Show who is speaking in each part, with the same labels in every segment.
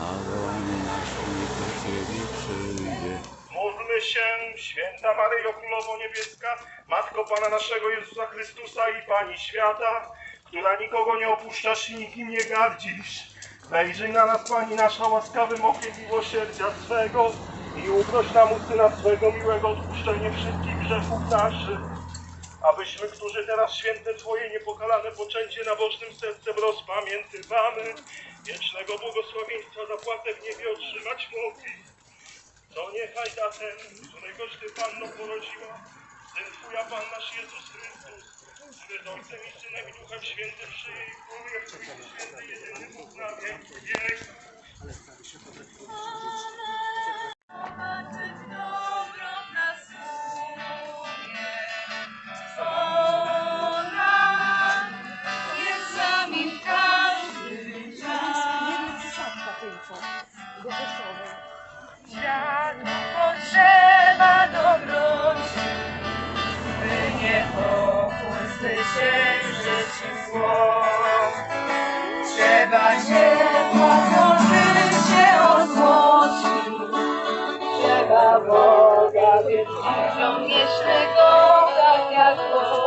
Speaker 1: Adoń do Ciebie przyjdzie. Módlmy się, święta Maryjo Królowo Niebieska, Matko Pana naszego Jezusa Chrystusa i Pani Świata, która nikogo nie opuszczasz i nikim nie gardzisz. Wejrzyj na nas Pani nasza łaskawym okiem miłosierdzia swego i uproś nam u Syna swego miłego odpuszczenie wszystkich grzechów naszych, abyśmy, którzy teraz święte Twoje niepokalane poczęcie nabożnym sercem rozpamiętywamy, wiecznego błogosławieństwa zapłatę w niebie otrzymać mogli. To niechaj zatem, któregoś Ty Panno porodziła, Syn Twój, a Pan nasz Jezus Chrystus, który z Ojcem i Synem i Duchem Świętym żyje i króluje w Twoim święty jedyny Bóg na wieki wieków.
Speaker 2: Zobaczyć się pokorzyć się odmłodzić, trzeba Boga wielkiego miesznego, tak jak woda.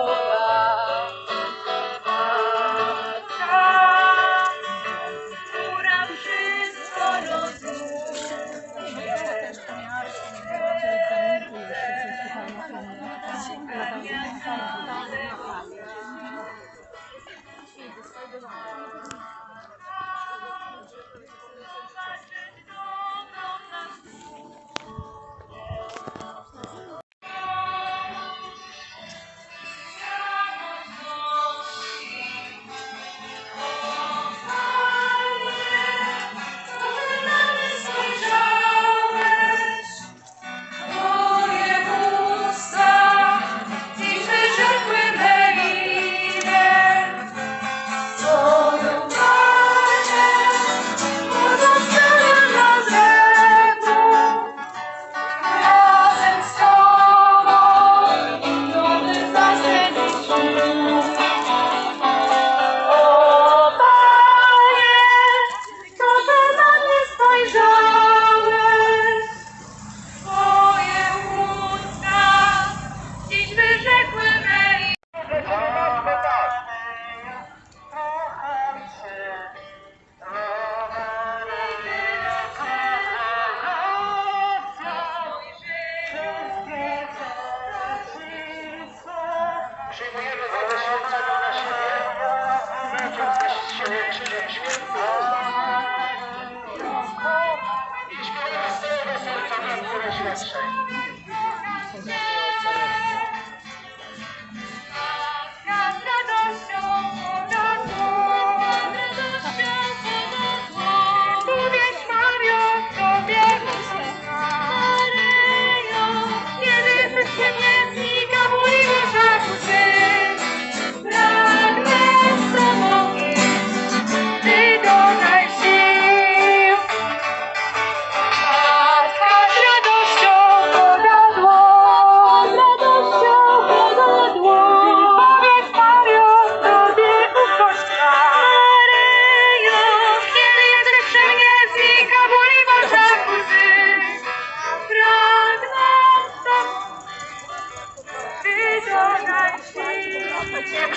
Speaker 1: Matki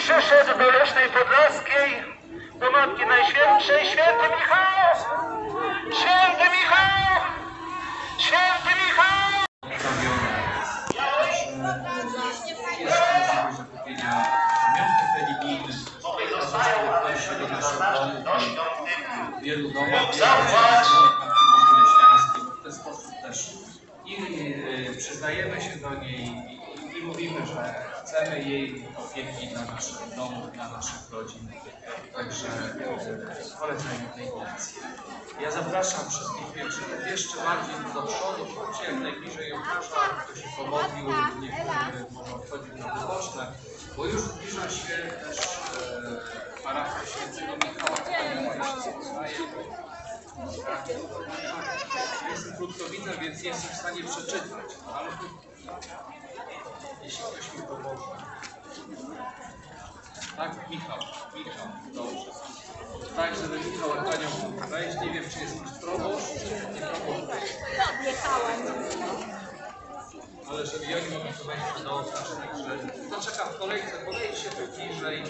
Speaker 1: przyszedł do Leśnej Podlaskiej, do Matki Najświętszej, święty Michał! Święty Michał! Święty Michał!
Speaker 3: Wielu domach
Speaker 1: Zapłać!
Speaker 3: leśniańskich w ten sposób też i y, przyznajemy się do niej i, i mówimy, że chcemy jej opieki dla naszych domów, dla naszych rodzin. Także y, polecajmy tej akcji. Ja zapraszam wszystkich pielgrzymów jeszcze bardziej do przodu, chodźcie najbliżej ołtarza, kto się pomodlił, niektórzy może wchodził na wyboczne, bo już zbliża się też e, świętego Michała, która się poznaje. Jestem krótkowidzem, więc nie jestem w stanie przeczytać, ale jeśli ktoś mi pomoże. Tak, Michał, Michał, dobrze. Tak, żeby Michał mógł wejść. Nie wiem, czy jest proboszcz, czy nie proboszcz. ale żeby i oni mogli tu wejść, to znaczy, że kto czeka w kolejce, podejdźcie tu bliżej.